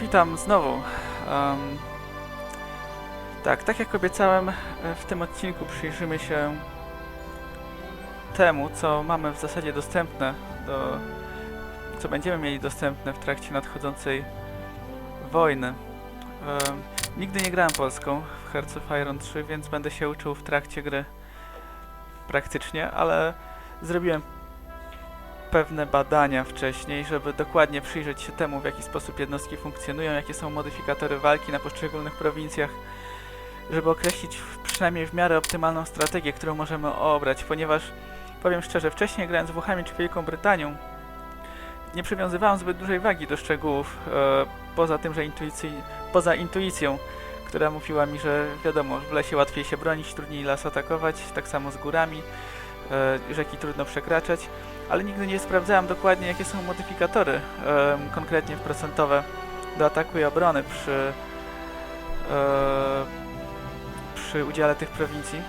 Witam znowu. Em, tak, tak jak obiecałem, e, w tym odcinku przyjrzymy się temu, co mamy w zasadzie dostępne do... co będziemy mieli dostępne w trakcie nadchodzącej wojny. Em, nigdy nie grałem Polską w Hearts of Iron 3, więc będę się uczył w trakcie gry praktycznie, ale zrobiłem pewne badania wcześniej, żeby dokładnie przyjrzeć się temu, w jaki sposób jednostki funkcjonują, jakie są modyfikatory walki na poszczególnych prowincjach, żeby określić przynajmniej w miarę optymalną strategię, którą możemy obrać, ponieważ powiem szczerze, wcześniej grając z Włochami czy Wielką Brytanią, nie przywiązywałem zbyt dużej wagi do szczegółów, e, poza tym, że intuicji, poza intuicją, która mówiła mi, że wiadomo, w lesie łatwiej się bronić, trudniej las atakować, tak samo z górami, e, rzeki trudno przekraczać ale nigdy nie sprawdzałem dokładnie, jakie są modyfikatory, konkretnie procentowe do ataku i obrony przy, e, przy udziale tych prowincji,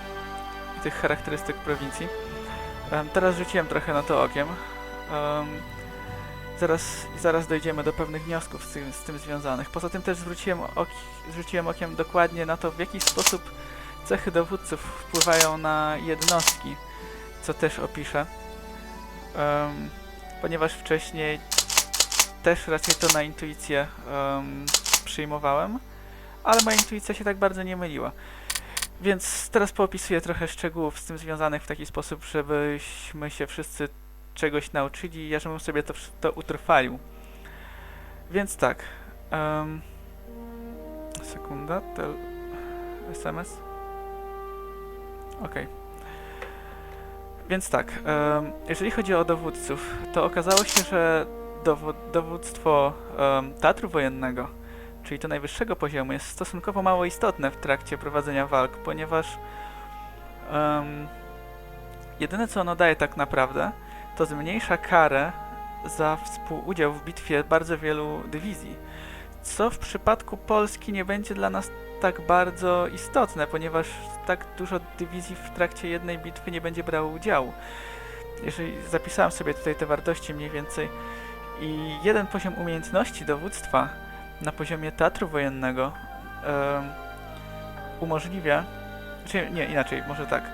tych charakterystyk prowincji. Teraz rzuciłem trochę na to okiem. Em, zaraz, zaraz dojdziemy do pewnych wniosków z tym, z tym związanych. Poza tym też zwróciłem, oki, zwróciłem okiem dokładnie na to, w jaki sposób cechy dowódców wpływają na jednostki, co też opiszę em, ponieważ wcześniej też raczej to na intuicję em, przyjmowałem, ale moja intuicja się tak bardzo nie myliła. Więc teraz poopisuję trochę szczegółów z tym związanych w taki sposób, żebyśmy się wszyscy czegoś nauczyli i ja żebym sobie to, to utrwalił. Więc tak. em, sekunda, tel, SMS. Okej. Więc tak, jeżeli chodzi o dowódców, to okazało się, że dowództwo teatru wojennego, czyli to najwyższego poziomu, jest stosunkowo mało istotne w trakcie prowadzenia walk, ponieważ em, jedyne co ono daje tak naprawdę, to zmniejsza karę za współudział w bitwie bardzo wielu dywizji, co w przypadku Polski nie będzie dla nas tak bardzo istotne, ponieważ tak dużo dywizji w trakcie jednej bitwy nie będzie brało udziału. Jeżeli zapisałem sobie tutaj te wartości mniej więcej i jeden poziom umiejętności dowództwa na poziomie teatru wojennego umożliwia, czy nie, inaczej, może tak.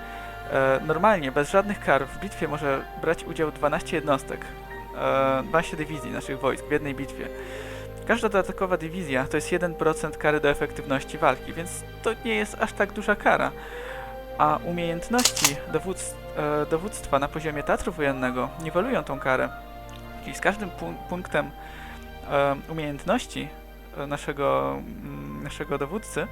E, normalnie, bez żadnych kar w bitwie może brać udział 12 jednostek, e, 12 dywizji naszych wojsk w jednej bitwie. Każda dodatkowa dywizja to jest 1% kary do efektywności walki, więc to nie jest aż tak duża kara. A umiejętności e, dowództwa na poziomie teatru wojennego niwelują tą karę. Czyli z każdym pu- punktem e, umiejętności e, naszego, mm, naszego dowódcy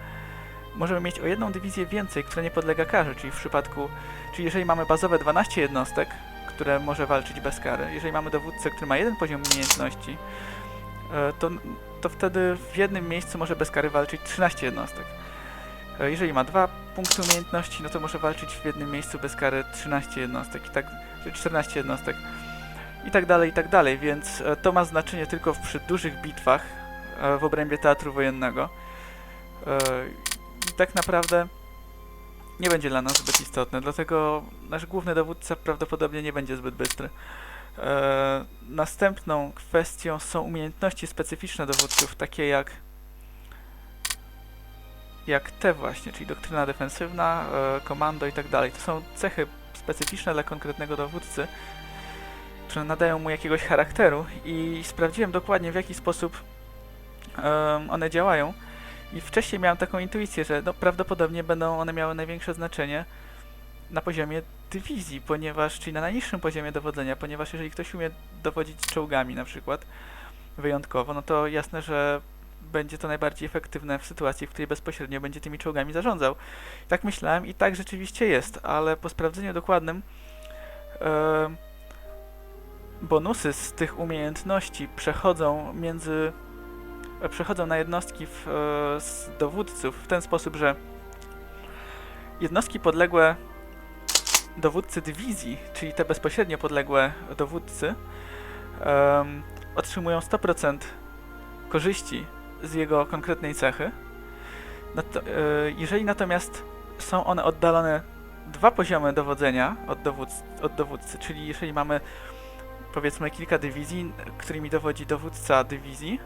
możemy mieć o jedną dywizję więcej, która nie podlega karze, czyli w przypadku, czyli jeżeli mamy bazowe 12 jednostek, które może walczyć bez kary, jeżeli mamy dowódcę, który ma jeden poziom umiejętności, to, to wtedy w jednym miejscu może bez kary walczyć 13 jednostek. E, Jeżeli ma dwa punkty umiejętności, no to może walczyć w jednym miejscu bez kary 13 jednostek i tak, czy 14 jednostek i tak dalej, i tak dalej, więc e, to ma znaczenie tylko przy dużych bitwach e, w obrębie teatru wojennego. E, I tak naprawdę nie będzie dla nas zbyt istotne, dlatego nasz główny dowódca prawdopodobnie nie będzie zbyt bystry. E, następną kwestią są umiejętności specyficzne dowódców, takie jak jak te właśnie, czyli doktryna defensywna, e, komando i tak dalej. To są cechy specyficzne dla konkretnego dowódcy, które nadają mu jakiegoś charakteru i sprawdziłem dokładnie w jaki sposób one działają i wcześniej miałem taką intuicję, że no, prawdopodobnie będą one miały największe znaczenie na poziomie dywizji, ponieważ, czyli na najniższym poziomie dowodzenia, ponieważ jeżeli ktoś umie dowodzić czołgami na przykład wyjątkowo, no to jasne, że będzie to najbardziej efektywne w sytuacji, w której bezpośrednio będzie tymi czołgami zarządzał. Tak myślałem i tak rzeczywiście jest, ale po sprawdzeniu dokładnym e, bonusy z tych umiejętności przechodzą między e, przechodzą na jednostki w, e, z dowódców w ten sposób, że jednostki podległe dowódcy dywizji, czyli te bezpośrednio podległe dowódcy, em, otrzymują 100% korzyści z jego konkretnej cechy. Nato, e, jeżeli natomiast są one oddalone dwa poziomy dowodzenia od, dowódc, od dowódcy, czyli jeżeli mamy powiedzmy kilka dywizji, którymi dowodzi dowódca dywizji,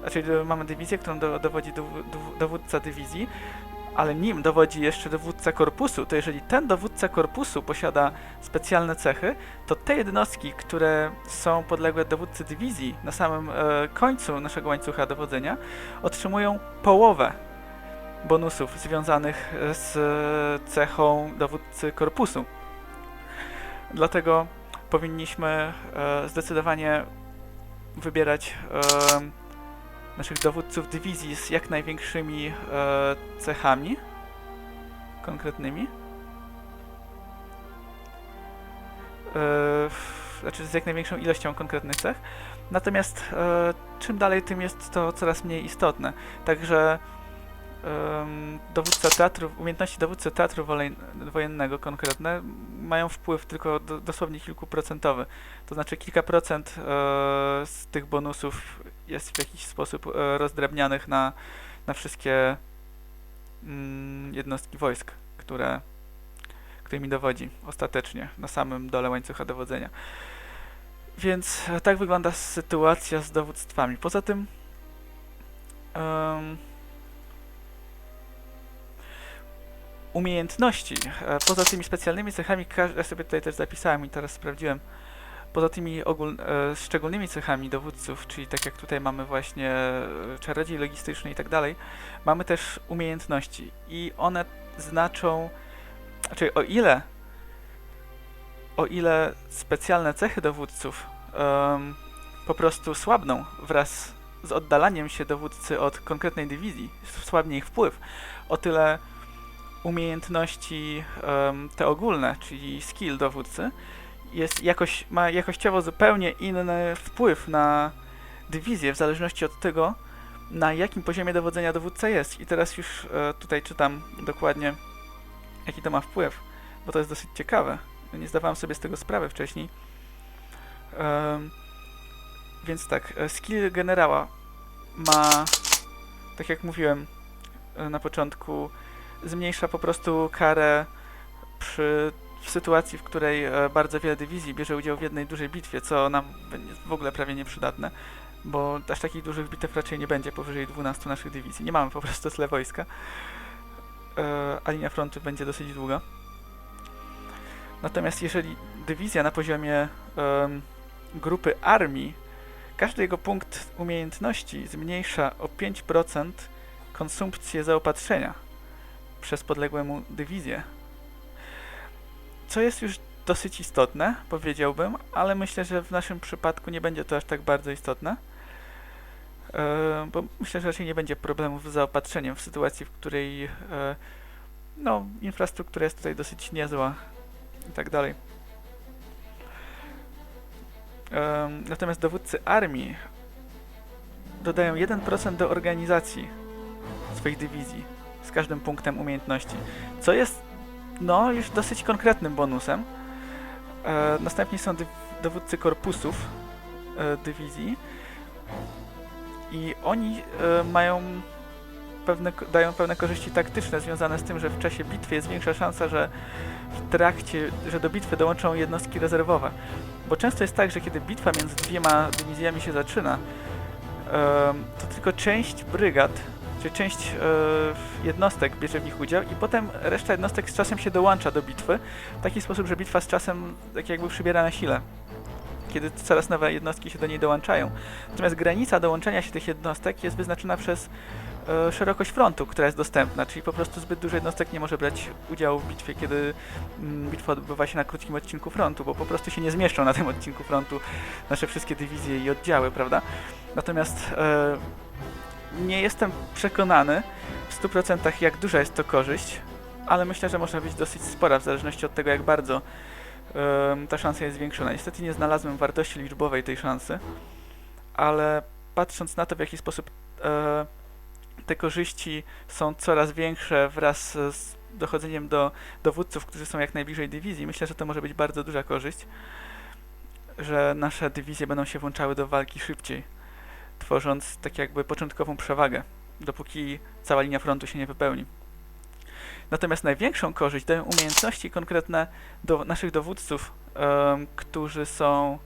znaczy mamy dywizję, którą do, dowodzi dow- dow- dowódca dywizji, ale nim dowodzi jeszcze dowódca korpusu, to jeżeli ten dowódca korpusu posiada specjalne cechy, to te jednostki, które są podległe dowódcy dywizji na samym e, końcu naszego łańcucha dowodzenia, otrzymują połowę bonusów związanych z e, cechą dowódcy korpusu. Dlatego powinniśmy e, zdecydowanie wybierać e, naszych dowódców dywizji z jak największymi e, cechami konkretnymi. E, znaczy z jak największą ilością konkretnych cech. Natomiast e, czym dalej, tym jest to coraz mniej istotne. Także em, dowódca teatru, umiejętności dowódcy teatru wojennego konkretne mają wpływ tylko do, dosłownie kilkuprocentowy. To znaczy kilka procent e, z tych bonusów jest w jakiś sposób e, rozdrabnianych na, na wszystkie mm, jednostki wojsk, które, którymi dowodzi ostatecznie na samym dole łańcucha dowodzenia. Więc e, tak wygląda sytuacja z dowództwami. Poza tym umiejętności, e, poza tymi specjalnymi cechami, ja sobie tutaj też zapisałem i teraz sprawdziłem, poza tymi ogól, e, szczególnymi cechami dowódców, czyli tak jak tutaj mamy właśnie e, czarodziej logistyczny i tak dalej, mamy też umiejętności i one znaczą, znaczy o ile o ile specjalne cechy dowódców em, po prostu słabną wraz z oddalaniem się dowódcy od konkretnej dywizji, słabnie ich wpływ, o tyle umiejętności em, te ogólne, czyli skill dowódcy, jest jakoś, ma jakościowo zupełnie inny wpływ na dywizję, w zależności od tego, na jakim poziomie dowodzenia dowódca jest. I teraz już e, tutaj czytam dokładnie, jaki to ma wpływ, bo to jest dosyć ciekawe. Nie zdawałem sobie z tego sprawy wcześniej. Em, więc tak, e, skill generała ma, tak jak mówiłem e, na początku, zmniejsza po prostu karę przy w sytuacji, w której e, bardzo wiele dywizji bierze udział w jednej dużej bitwie, co nam w ogóle prawie nieprzydatne, bo aż takich dużych bitew raczej nie będzie powyżej 12 naszych dywizji. Nie mamy po prostu tyle wojska, e, a linia frontu będzie dosyć długa. Natomiast jeżeli dywizja na poziomie em, grupy armii, każdy jego punkt umiejętności zmniejsza o 5% konsumpcję zaopatrzenia przez podległe mu dywizje. Co jest już dosyć istotne, powiedziałbym, ale myślę, że w naszym przypadku nie będzie to aż tak bardzo istotne. E, bo myślę, że raczej nie będzie problemów z zaopatrzeniem w sytuacji, w której e, no, infrastruktura jest tutaj dosyć niezła i tak dalej. Em, Natomiast dowódcy armii dodają 1% do organizacji swoich dywizji każdym punktem umiejętności, co jest no już dosyć konkretnym bonusem. E, następnie są dowódcy korpusów e, dywizji i oni e, mają pewne, dają pewne korzyści taktyczne związane z tym, że w czasie bitwy jest większa szansa, że w trakcie, że do bitwy dołączą jednostki rezerwowe. Bo często jest tak, że kiedy bitwa między dwiema dywizjami się zaczyna, em, to tylko część brygad, czy część e, jednostek bierze w nich udział i potem reszta jednostek z czasem się dołącza do bitwy w taki sposób, że bitwa z czasem tak jakby przybiera na sile, kiedy coraz nowe jednostki się do niej dołączają. Natomiast granica dołączenia się tych jednostek jest wyznaczona przez e, szerokość frontu, która jest dostępna, czyli po prostu zbyt dużo jednostek nie może brać udziału w bitwie, kiedy mm, bitwa odbywa się na krótkim odcinku frontu, bo po prostu się nie zmieszczą na tym odcinku frontu nasze wszystkie dywizje i oddziały, prawda? Natomiast e, nie jestem przekonany w 100% jak duża jest to korzyść, ale myślę, że może być dosyć spora w zależności od tego, jak bardzo em, ta szansa jest zwiększona. Niestety nie znalazłem wartości liczbowej tej szansy, ale patrząc na to, w jaki sposób e, te korzyści są coraz większe wraz z dochodzeniem do dowódców, którzy są jak najbliżej dywizji, myślę, że to może być bardzo duża korzyść, że nasze dywizje będą się włączały do walki szybciej, tworząc tak jakby początkową przewagę, dopóki cała linia frontu się nie wypełni. Natomiast największą korzyść dają umiejętności konkretne do naszych dowódców, którzy są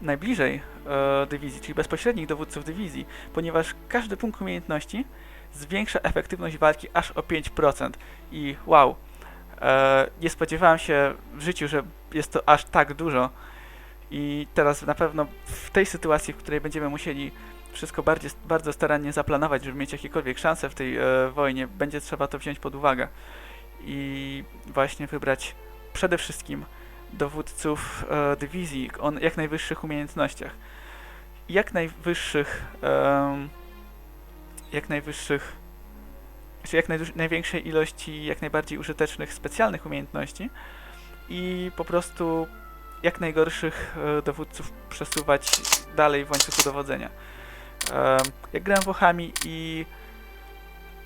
najbliżej e, dywizji, czyli bezpośrednich dowódców dywizji, ponieważ każdy punkt umiejętności zwiększa efektywność walki aż o 5%. I wow, e, nie spodziewałem się w życiu, że jest to aż tak dużo. I teraz na pewno w tej sytuacji, w której będziemy musieli wszystko bardziej, bardzo starannie zaplanować, żeby mieć jakiekolwiek szanse w tej e, wojnie, będzie trzeba to wziąć pod uwagę. I właśnie wybrać przede wszystkim dowódców e, dywizji o jak najwyższych umiejętnościach. Jak najwyższych, em, jak najwyższych, czy jak najduż- największej ilości jak najbardziej użytecznych specjalnych umiejętności i po prostu jak najgorszych e, dowódców przesuwać dalej w łańcuchu dowodzenia. Jak grałem Włochami i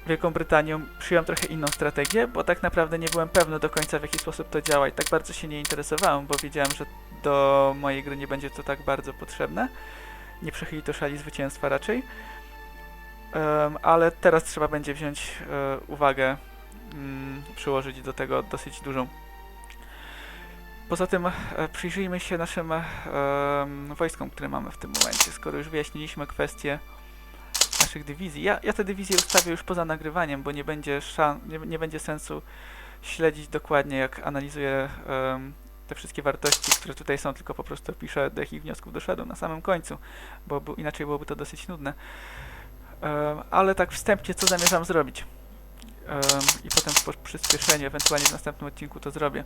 Wielką Brytanią, przyjąłem trochę inną strategię, bo tak naprawdę nie byłem pewny do końca w jaki sposób to działa i tak bardzo się nie interesowałem, bo wiedziałem, że do mojej gry nie będzie to tak bardzo potrzebne. Nie przechyli to szali zwycięstwa raczej. Ale teraz trzeba będzie wziąć e, uwagę, mm, przyłożyć do tego dosyć dużą. Poza tym e, przyjrzyjmy się naszym em, wojskom, które mamy w tym momencie. Skoro już wyjaśniliśmy kwestię naszych dywizji. Ja, ja te dywizje ustawię już poza nagrywaniem, bo nie będzie, szan, nie, nie będzie sensu śledzić dokładnie, jak analizuję em, te wszystkie wartości, które tutaj są, tylko po prostu piszę, do jakich wniosków doszedłem na samym końcu, bo, inaczej byłoby to dosyć nudne. Em, ale tak wstępnie, co zamierzam zrobić. Em, I potem po przyspieszeniu, ewentualnie w następnym odcinku to zrobię.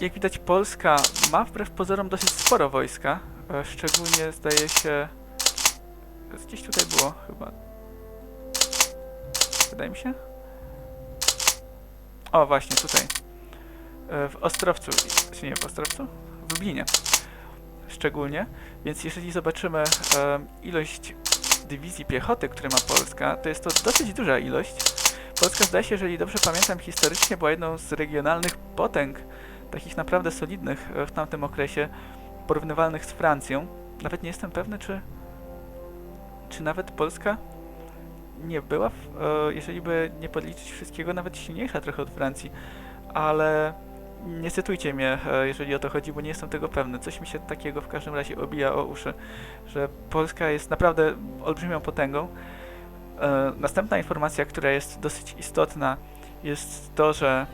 Jak widać, Polska ma wbrew pozorom dosyć sporo wojska. E, szczególnie zdaje się. Gdzieś tutaj było chyba. Wydaje mi się. O, właśnie tutaj. E, W Ostrowcu. Czy nie w Ostrowcu? W Lublinie. Szczególnie. Więc jeżeli zobaczymy ilość dywizji piechoty, które ma Polska, to jest to dosyć duża ilość. Polska zdaje się, jeżeli dobrze pamiętam historycznie, była jedną z regionalnych potęg, takich naprawdę solidnych e, w tamtym okresie, porównywalnych z Francją. Nawet nie jestem pewny, czy, czy nawet Polska nie była, w, e, jeżeli by nie podliczyć wszystkiego, nawet silniejsza trochę od Francji, ale nie cytujcie mnie, e, jeżeli o to chodzi, bo nie jestem tego pewny. Coś mi się takiego w każdym razie obija o uszy, że Polska jest naprawdę olbrzymią potęgą. E, Następna informacja, która jest dosyć istotna, jest to, że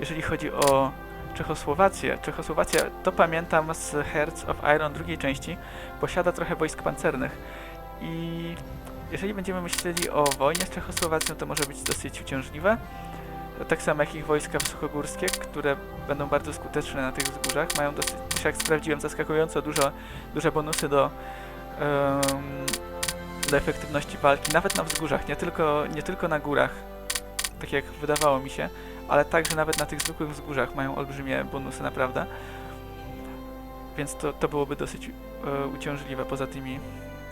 jeżeli chodzi o Czechosłowację, Czechosłowacja, to pamiętam z Hearts of Iron drugiej części, posiada trochę wojsk pancernych i jeżeli będziemy myśleli o wojnie z Czechosłowacją, to może być dosyć uciążliwe. Tak samo jak ich wojska wysokogórskie, które będą bardzo skuteczne na tych wzgórzach, mają dosyć, też jak sprawdziłem, zaskakująco dużo, duże bonusy do, em, do efektywności walki, nawet na wzgórzach, nie tylko, nie tylko na górach, tak jak wydawało mi się, ale także nawet na tych zwykłych wzgórzach mają olbrzymie bonusy, naprawdę. Więc to, to byłoby dosyć e, uciążliwe poza tymi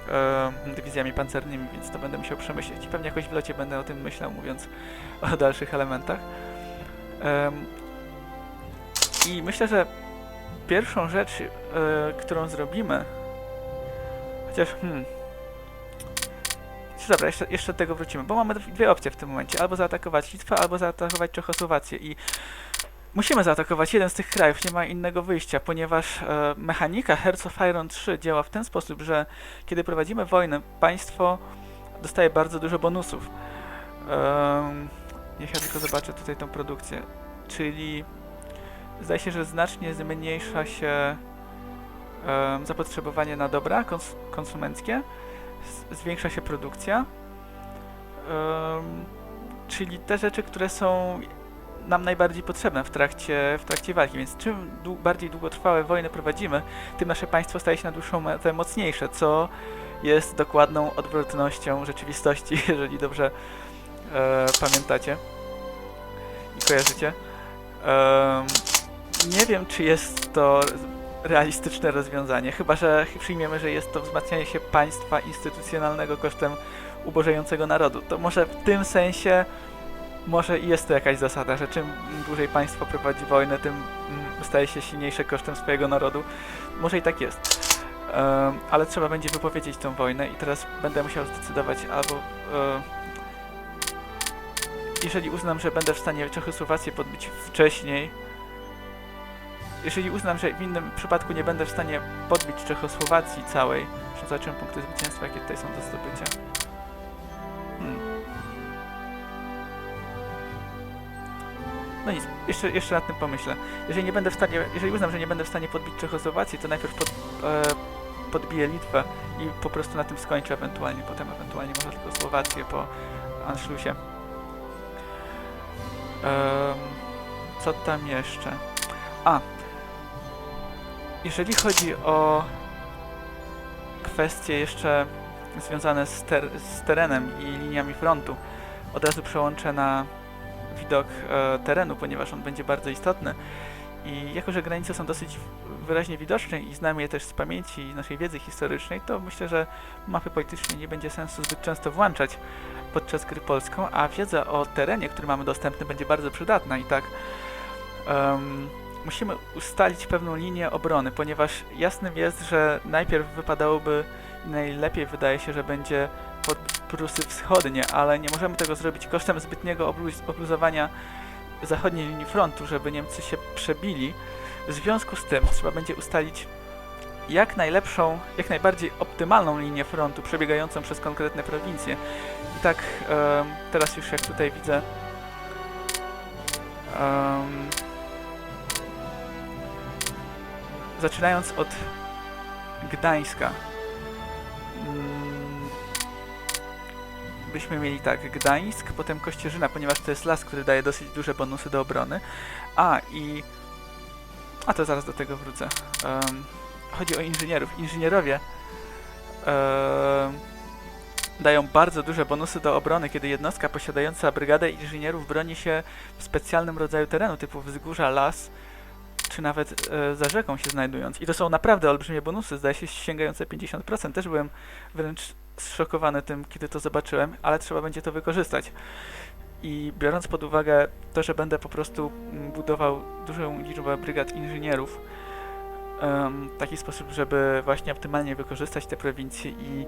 e, dywizjami pancernymi, więc to będę musiał przemyśleć. I pewnie jakoś w locie będę o tym myślał, mówiąc o dalszych elementach. Em, I myślę, że pierwszą rzecz, e, którą zrobimy, chociaż hmm, Dobra, jeszcze, jeszcze do tego wrócimy, bo mamy dwie opcje w tym momencie. Albo zaatakować Litwę, albo zaatakować Czechosłowację i musimy zaatakować jeden z tych krajów, nie ma innego wyjścia, ponieważ e, mechanika Hearts of Iron 3 działa w ten sposób, że kiedy prowadzimy wojnę, państwo dostaje bardzo dużo bonusów. Niech ja tylko zobaczę tutaj tą produkcję. Czyli zdaje się, że znacznie zmniejsza się zapotrzebowanie na dobra kons konsumenckie, zwiększa się produkcja. Czyli te rzeczy, które są nam najbardziej potrzebne w trakcie, w trakcie walki, więc czym dłu- bardziej długotrwałe wojny prowadzimy, tym nasze państwo staje się na dłuższą metę mocniejsze, co jest dokładną odwrotnością rzeczywistości, jeżeli dobrze e, pamiętacie i kojarzycie. Em, nie wiem, czy jest to realistyczne rozwiązanie, chyba że przyjmiemy, że jest to wzmacnianie się państwa instytucjonalnego kosztem ubożejącego narodu. To może w tym sensie może jest to jakaś zasada, że czym dłużej państwo prowadzi wojnę, tym mm, staje się silniejsze kosztem swojego narodu. Może i tak jest. Em, ale trzeba będzie wypowiedzieć tą wojnę i teraz będę musiał zdecydować albo e, jeżeli uznam, że będę w stanie Czechosłowację podbić wcześniej jeżeli uznam, że w innym przypadku nie będę w stanie podbić Czechosłowacji całej, zresztą zobaczymy punkty zwycięstwa, jakie tutaj są do zdobycia. Hmm. No nic, jeszcze, jeszcze nad tym pomyślę. Jeżeli nie będę w stanie, jeżeli uznam, że nie będę w stanie podbić Czechosłowacji, to najpierw pod, e, podbiję Litwę i po prostu na tym skończę ewentualnie, potem ewentualnie może tylko Słowację po Anschlussie. Co tam jeszcze? A, jeżeli chodzi o kwestie jeszcze związane z, ter z terenem i liniami frontu, od razu przełączę na widok e, terenu, ponieważ on będzie bardzo istotny. I jako, że granice są dosyć wyraźnie widoczne i znamy je też z pamięci i naszej wiedzy historycznej, to myślę, że mapy politycznej nie będzie sensu zbyt często włączać podczas gry polską, a wiedza o terenie, który mamy dostępny, będzie bardzo przydatna i tak em, musimy ustalić pewną linię obrony, ponieważ jasnym jest, że najpierw wypadałoby najlepiej wydaje się, że będzie pod Prusy Wschodnie, ale nie możemy tego zrobić kosztem zbytniego obluz- obluzowania zachodniej linii frontu, żeby Niemcy się przebili. W związku z tym trzeba będzie ustalić jak najlepszą, jak najbardziej optymalną linię frontu przebiegającą przez konkretne prowincje. I tak teraz już jak tutaj widzę em, zaczynając od Gdańska mm, byśmy mieli tak Gdańsk, potem Kościerzyna, ponieważ to jest las, który daje dosyć duże bonusy do obrony. A i a to zaraz do tego wrócę. Em, chodzi o inżynierów. Inżynierowie em, dają bardzo duże bonusy do obrony, kiedy jednostka posiadająca brygadę inżynierów broni się w specjalnym rodzaju terenu, typu wzgórza, las, czy nawet e, za rzeką się znajdując. I to są naprawdę olbrzymie bonusy, zdaje się sięgające 50%. Też byłem wręcz zszokowany tym, kiedy to zobaczyłem, ale trzeba będzie to wykorzystać. I biorąc pod uwagę to, że będę po prostu mm, budował dużą liczbę brygad inżynierów w taki sposób, żeby właśnie optymalnie wykorzystać te prowincje i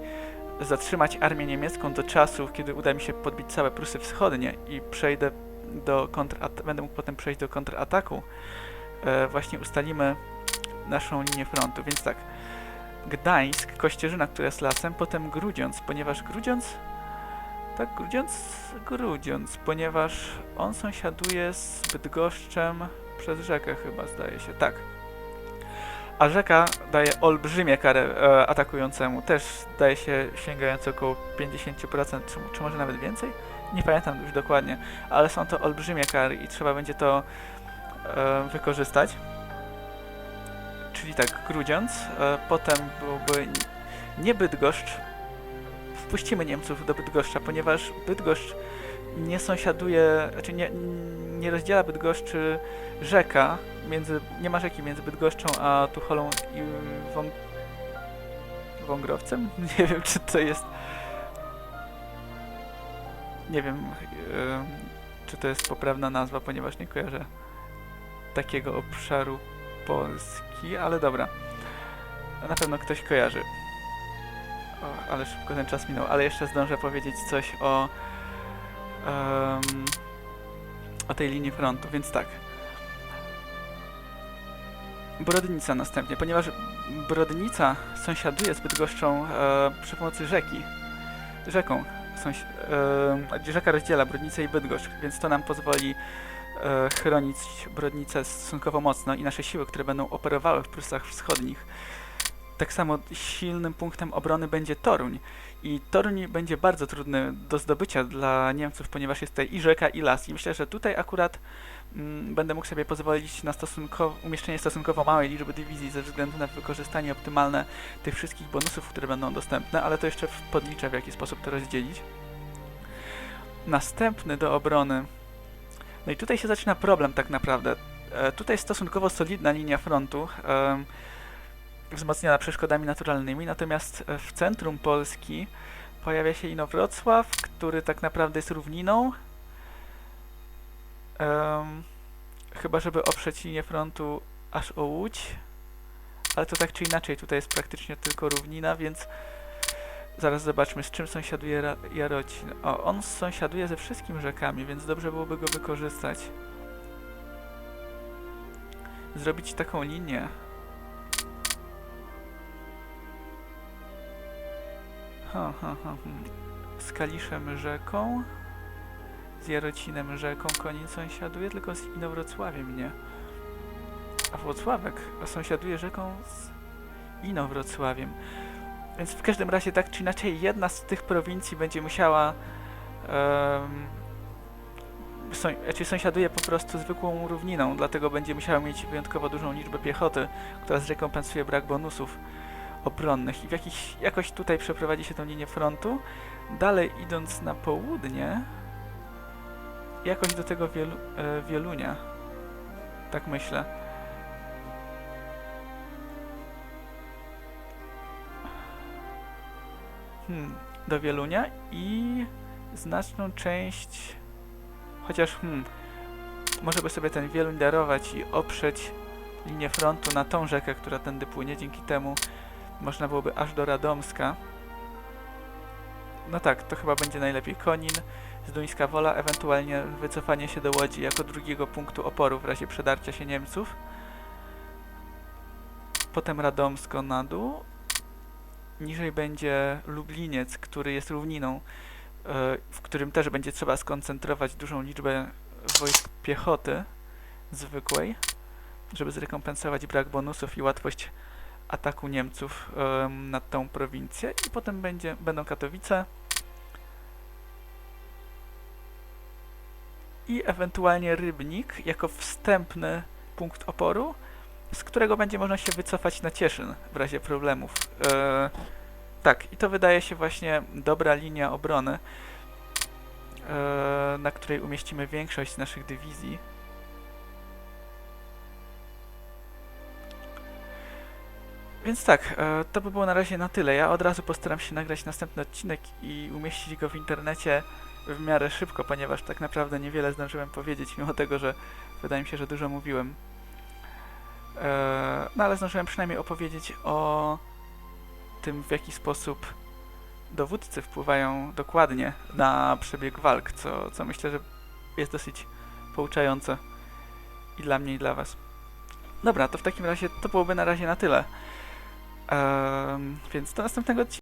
zatrzymać armię niemiecką do czasu, kiedy uda mi się podbić całe Prusy Wschodnie i przejdę do kontrat będę mógł potem przejść do kontrataku, właśnie ustalimy naszą linię frontu. Więc tak, Gdańsk, Kościerzyna, która jest lasem, potem Grudziądz, ponieważ Grudziądz tak, Grudziądz, Grudziądz, ponieważ on sąsiaduje z Bydgoszczem przez rzekę chyba, zdaje się, tak. A rzeka daje olbrzymie karę e, atakującemu, też zdaje się sięgające około 50%, czy, czy może nawet więcej? Nie pamiętam już dokładnie, ale są to olbrzymie kary i trzeba będzie to e, wykorzystać. Czyli tak, Grudziądz, e, potem byłby nie Bydgoszcz, wpuścimy Niemców do Bydgoszcza, ponieważ Bydgoszcz nie sąsiaduje, znaczy nie, nie rozdziela Bydgoszczy rzeka, między, nie ma rzeki między Bydgoszczą a Tucholą i Wąg... Wągrowcem? Nie wiem, czy to jest... Nie wiem, em, czy to jest poprawna nazwa, ponieważ nie kojarzę takiego obszaru Polski, ale dobra. Na pewno ktoś kojarzy. O, ale szybko ten czas minął, ale jeszcze zdążę powiedzieć coś o em, o tej linii frontu, więc tak. Brodnica następnie, ponieważ Brodnica sąsiaduje z Bydgoszczą e, przy pomocy rzeki. Rzeką. Sąsi e, rzeka rozdziela Brodnicę i Bydgoszcz, więc to nam pozwoli e, chronić Brodnicę stosunkowo mocno i nasze siły, które będą operowały w Prusach Wschodnich. Tak samo silnym punktem obrony będzie Toruń. I Toruń będzie bardzo trudny do zdobycia dla Niemców, ponieważ jest tutaj i rzeka, i las. I myślę, że tutaj akurat mm, będę mógł sobie pozwolić na stosunkowo, umieszczenie stosunkowo małej liczby dywizji ze względu na wykorzystanie optymalne tych wszystkich bonusów, które będą dostępne, ale to jeszcze podliczę, w jaki sposób to rozdzielić. Następny do obrony. No i tutaj się zaczyna problem tak naprawdę. E, tutaj stosunkowo solidna linia frontu. em, wzmocniona przeszkodami naturalnymi, natomiast e, w centrum Polski pojawia się Inowrocław, który tak naprawdę jest równiną. Em, chyba, żeby oprzeć linię frontu aż o Łódź, ale to tak czy inaczej, tutaj jest praktycznie tylko równina, więc zaraz zobaczmy, z czym sąsiaduje Ra- Jarocin. O, on sąsiaduje ze wszystkimi rzekami, więc dobrze byłoby go wykorzystać. zrobić taką linię. Ha, ha, ha. Z Kaliszem rzeką, z Jarocinem rzeką Konin sąsiaduje, tylko z Inowrocławiem nie. A Włocławek sąsiaduje rzeką z Inowrocławiem. Więc w każdym razie tak czy inaczej jedna z tych prowincji będzie musiała um, sąi- znaczy sąsiaduje po prostu zwykłą równiną, dlatego będzie musiała mieć wyjątkowo dużą liczbę piechoty, która zrekompensuje brak bonusów obronnych i w jakiś, jakoś tutaj przeprowadzi się tą linię frontu. Dalej idąc na południe, jakoś do tego wielu, e, Wielunia. Tak myślę. Hmm, do Wielunia i znaczną część chociaż hmm, może by sobie ten Wieluń darować i oprzeć linię frontu na tą rzekę, która tędy płynie, dzięki temu można byłoby aż do Radomska. No tak, to chyba będzie najlepiej Konin, Zduńska Wola, ewentualnie wycofanie się do Łodzi jako drugiego punktu oporu w razie przedarcia się Niemców. Potem Radomsko na dół. Niżej będzie Lubliniec, który jest równiną, e, w którym też będzie trzeba skoncentrować dużą liczbę wojsk piechoty zwykłej, żeby zrekompensować brak bonusów i łatwość ataku Niemców em, na tą prowincję. I potem będzie, będą Katowice. I ewentualnie Rybnik jako wstępny punkt oporu, z którego będzie można się wycofać na Cieszyn w razie problemów. E, tak, i to wydaje się właśnie dobra linia obrony, e, na której umieścimy większość naszych dywizji. Więc tak, e, to by było na razie na tyle. Ja od razu postaram się nagrać następny odcinek i umieścić go w internecie w miarę szybko, ponieważ tak naprawdę niewiele zdążyłem powiedzieć, mimo tego, że wydaje mi się, że dużo mówiłem. E, No ale zdążyłem przynajmniej opowiedzieć o tym, w jaki sposób dowódcy wpływają dokładnie na przebieg walk, co, co myślę, że jest dosyć pouczające i dla mnie, i dla Was. Dobra, to w takim razie to byłoby na razie na tyle. Em, więc do następnego odcinka.